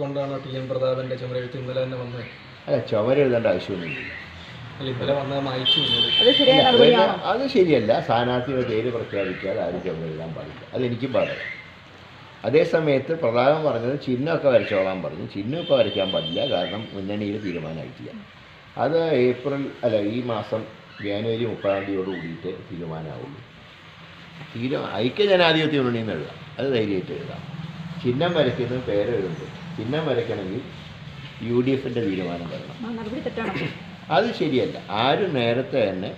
കൊണ്ടാണ് T N പ്രതാപന്റെ ചുമരെഴുത്ത് ഇന്നലെ തന്നെ വന്നത്. അല്ല ചുമരെഴുതേണ്ട ആവശ്യമൊന്നുമില്ല. അല്ല ഇന്നലെ വന്നത് മായിച്ചു അത് ശരിയായ ഇല്ല, നടപടിയാണോ അത് ശരിയല്ല. സ്ഥാനാർത്ഥിയുടെ പേര് പ്രഖ്യാപിക്കാതെ ആരും ചുമരെഴുതാൻ പാടില്ല. അതെനിക്കും പാടില്ല. അതേസമയത്ത് പ്രധാനം പറഞ്ഞത് ചിഹ്നമൊക്കെ വരച്ചോളാൻ പറഞ്ഞു. ചിഹ്നം ഇപ്പോൾ വരയ്ക്കാൻ പാടില്ല. കാരണം മുന്നണിയിൽ തീരുമാനമായിട്ടില്ല. അത് ഏപ്രിൽ അല്ല ഈ മാസം ജാനുവരി മുപ്പതാം തീയതിയോട് കൂടിയിട്ട് തീരുമാനമാവുള്ളൂ. തീരുമാനം ഐക്യ ജനാധിപത്യ മുന്നണി എന്ന് എഴുതാം. അത് ധൈര്യമായിട്ട് എഴുതാം. ചിഹ്നം വരയ്ക്കുന്ന പേര് എഴുതുന്നത് ചിഹ്നം വരയ്ക്കണമെങ്കിൽ യു ഡി എഫിന്റെ തീരുമാനം വരണം അത് ശരിയല്ല. ആരും നേരത്തെ തന്നെ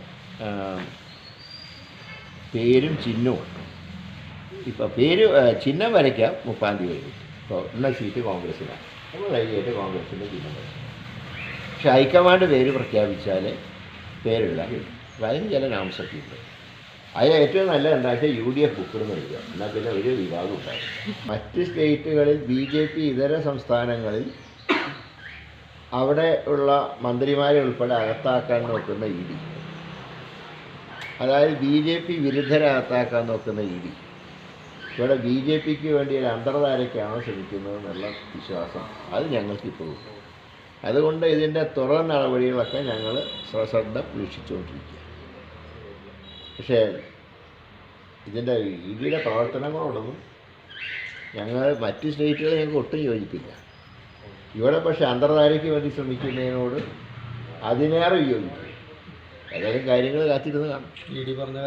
പേരും ചിഹ്നവും ഇപ്പോൾ പേര് ചിഹ്നം വരയ്ക്കാം മുപ്പാം തീയതി. വരും ഇപ്പോൾ ഇന്ന സീറ്റ് കോൺഗ്രസ്സിനാണ്. നമ്മൾ ധൈര്യമായിട്ട് കോൺഗ്രസിന്റെ ചിഹ്നം വരയ്ക്കും. പക്ഷെ ഹൈക്കമാൻഡ് പേര് പ്രഖ്യാപിച്ചാൽ പേരെഴുതാൻ കഴിയും. അപ്പോൾ അതിന് ചില ഉണ്ട് അതിൽ ഏറ്റവും നല്ല എന്താ വെച്ചാൽ യു ഡി എഫ് ബുക്കിടുന്ന വരിക എന്നാൽ പിന്നെ ഒരു വിവാദം ഉണ്ടാകും മറ്റ് സ്റ്റേറ്റുകളിൽ ബി ജെ പി ഇതര സംസ്ഥാനങ്ങളിൽ അവിടെ ഉള്ള മന്ത്രിമാരെ ഉൾപ്പെടെ അകത്താക്കാൻ നോക്കുന്ന ഇ ഡി. അതായത് ബി ജെ പി വിരുദ്ധരെ അകത്താക്കാൻ നോക്കുന്ന ഇ ഡി. ഇവിടെ ബി ജെ പിക്ക് വേണ്ടി ഒരു അന്തർധാരയ്ക്കാണ് ശ്രമിക്കുന്നത് എന്നുള്ള വിശ്വാസം അത് ഞങ്ങൾക്കിപ്പോഴും അതുകൊണ്ട് ഇതിന്റെ തുടർ നടപടികളൊക്കെ ഞങ്ങൾ സശ്രദ്ധ വീക്ഷിച്ചുകൊണ്ടിരിക്കുക പക്ഷേ ഇതിന്റെ ഇ ഡിയുടെ പ്രവർത്തനങ്ങളോടൊന്നും ഞങ്ങൾ മറ്റ് സ്റ്റേറ്റുകളെ ഞങ്ങൾക്ക് ഒട്ടും യോജിപ്പില്ല. ഇവിടെ പക്ഷേ അന്തർധാരയ്ക്ക് വേണ്ടി ശ്രമിക്കുന്നതിനോട് അതിനേറെ യോജിക്കും ഏതായാലും കാര്യങ്ങൾ കാത്തിരുന്ന് കാണും. പറഞ്ഞ